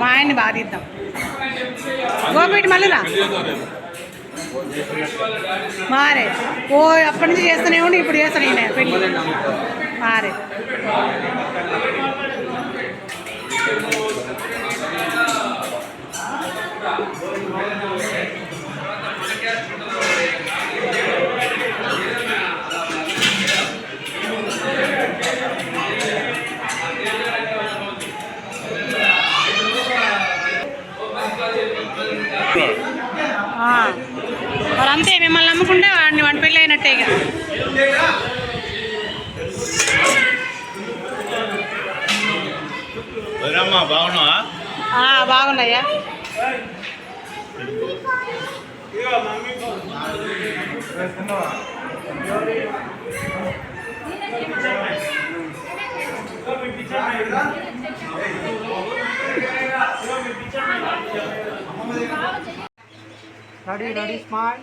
మా ఆయన్ని బాధిద్దాం. తీద్దాం మళ్ళీరా మారే. ఓ అప్పటి నుంచి చేస్తూనే ఉండి ఇప్పుడు చేస్తాను ఈయన. పెళ్ళి. మారే. ఆ. అంతే మిమ్మల్ని నమ్ముకుంటే వాడిని వాడి పెళ్ళి అయినట్టే ఇక బాగున్నాయా రెడీ రెడీ స్మైల్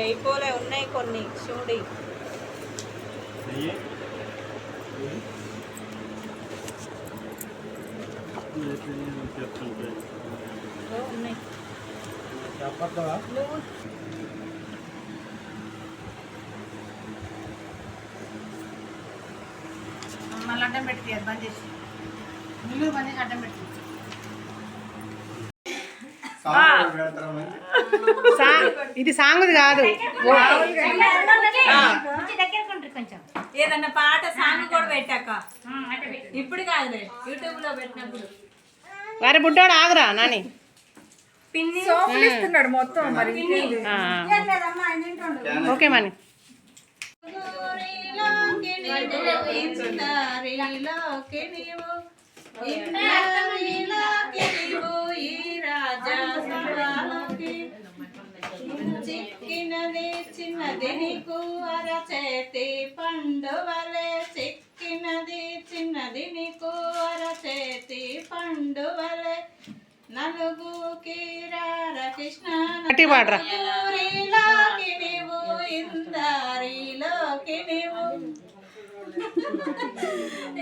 అయిపోలే ఉన్నాయి కొన్ని. చూడి. ఉన్నాయి. నువ్వు? మళ్ళీ అడ్డం పెట్టి బంద్ చేసి. నిల్లు బంద్ అడ్డం పెట్టి ఇది సాంగుది కాదు ఏదన్నా పాట సాంగ్ కూడా పెట్టాక. ఇప్పుడు కాదులే యూట్యూబ్లో పెట్టినప్పుడు. వారి బుడ్డోడు ఆగురా నాని. ఇస్తున్నాడు మొత్తం మరి ఓకే మని ఇందారిలోకి సభలోకి. చిక్కినది చిన్నది నీకు అరచేతి పండు వలె చిక్కినది చిన్నది నీకు అరచేతి పండు వలె నలుగు కిరార కృష్ణ గట్టి పాడరా. ఊరిలోకి నీవు ఇందారిలోకి నీవు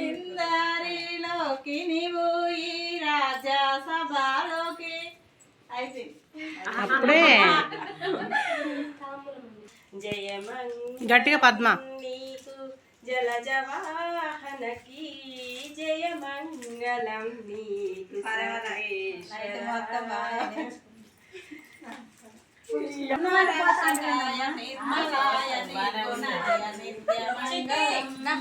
ఇందారిలోకి నీవు ఈ రాజా అయితే అప్పుడే. జయమంగ గట్టిగా పద్మ. నీకు జలజవాహనకి జయమంగళం నీకు నిర్మలాయ నీకు నయ నిత్యమంగళం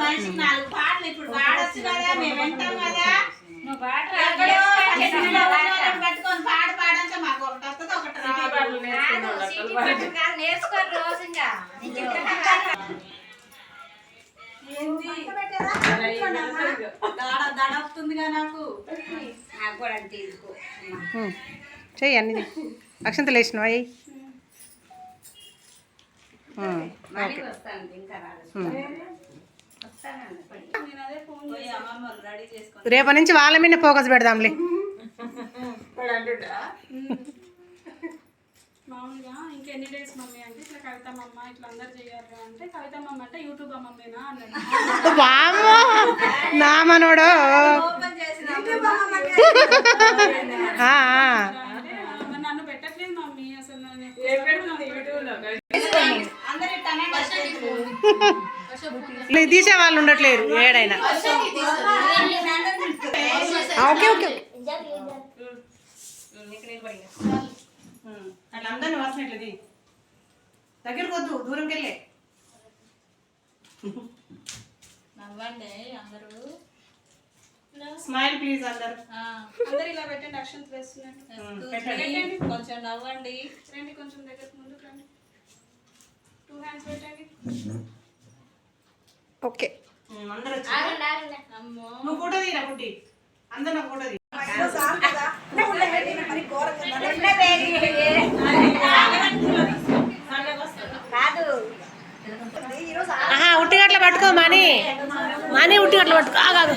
మనిషికి నాలుగు పాటలు ఇప్పుడు పాడొచ్చు కదా మేము వింటాం కదా. ఎక్కడో పల్లెటూరులో ఉన్నోళ్ళని పట్టుకొని పాట పాడంటే మాకు ఒకటి వస్తుంది ఒకటి ఏంది? దడ దడ వస్తుందిగా నాకు. ఉమ్. చెయ్యి అన్ని అక్షంతలు వేసినవా రేపటి నుంచి వాళ్ళ మీద ఫోకస్ పెడదాంలే. మామూలుగా ఇంకెన్ని డేస్ మమ్మీ అంటే ఇట్లా కవితమ్మ ఇట్లా అందరు చేయాలి అంటే కవితమ్మ అంటే యూట్యూబ్ అమ్మమ్మేనా అన్నాడు. వామ్మో! నా మనోడు తీసే వాళ్ళు ఉండట్లేరు ఏడైనా. ఓకే ఓకే అట్లా అందరిని వాసినట్లది దగ్గరకు వద్దు దూరంకి వెళ్ళే నవ్వండి అందరూ స్మైల్ ప్లీజ్ అందరు. ఆ, అందరు ఇలా పెట్టండి అక్షంతలు వేస్తున్నాను కూర్చొని కొంచెం నవ్వండి. రండి కొంచెం దగ్గర ముందుకు రండి. ఓకే. నువ్వు ఫోటో తీరా పుట్టి అందరు నాకు ఫోటో తీ ఆహా ఉట్టిగట్ల పట్టుకో మనీ. మనీ ఉట్టిగట్ల పట్టుకో. ఆగాదు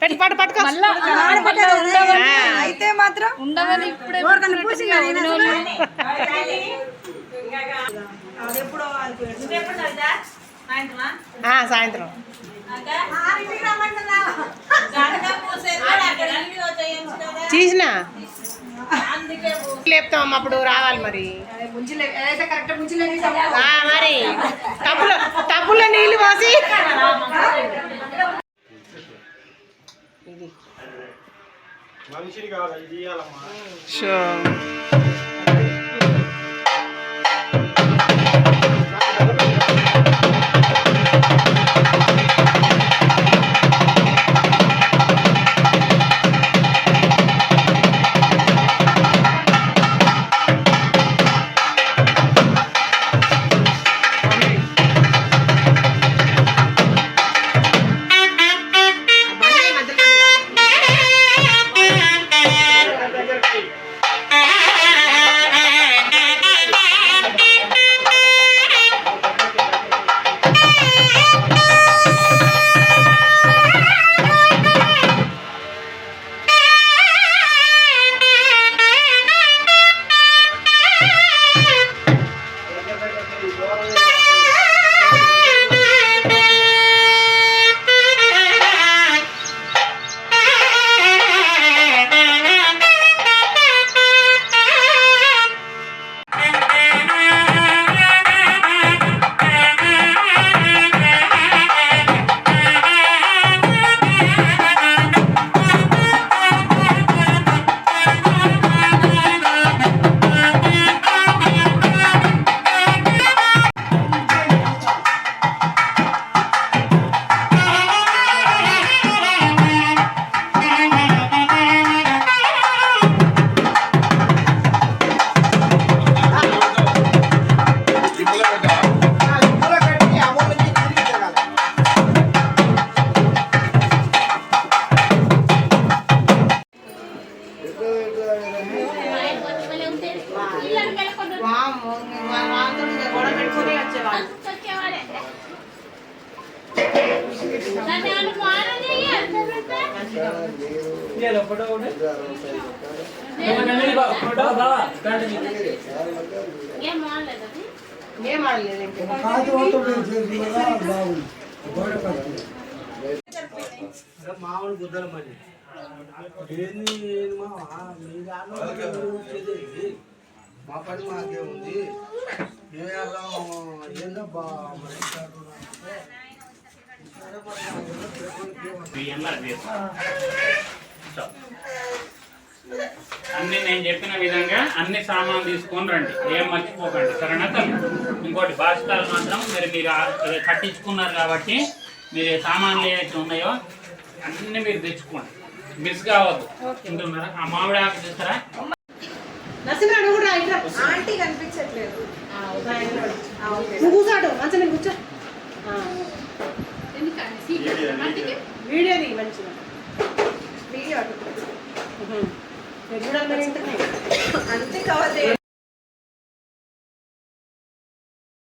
పెట్టి పట్టు పట్టుకో. అయితే మాత్రం ఉండదని ఇప్పుడే సాయంత్రం. తీసిన? లేపుతాం అప్పుడు రావాలి మరి. కరెక్ట్ ముంచి ఆ, మరి. టబ్బులో నీళ్ళు పోసి. మనిషిని ఇది ఇయ్యాలమ్మా ఏం ఆడలేదు మామూలు గుద్దల మరి ఏంది మావా? మా పని మాకే ఉంది అన్ని నేను చెప్పిన విధంగా అన్ని సామాన్లు తీసుకొని రండి. ఏం మర్చిపోకండి. సరేనా తల్లి? ఇంకోటి బాస్కాలు మాత్రం మీరు మీరు కట్టించుకున్నారు కాబట్టి మీరు ఏ సామాన్లు ఏవైతే ఉన్నాయో అన్ని మీరు తెచ్చుకోండి. మిస్ కావద్దు. ఆ మామిడి ఆకు తెస్తారా ఆంటీ కనిపించట్లేదు. నువ్వు కూర్చోడు మంచం మీద కూర్చో. వీడియోది మంచిగా వీడియో. అంతే కావాలి.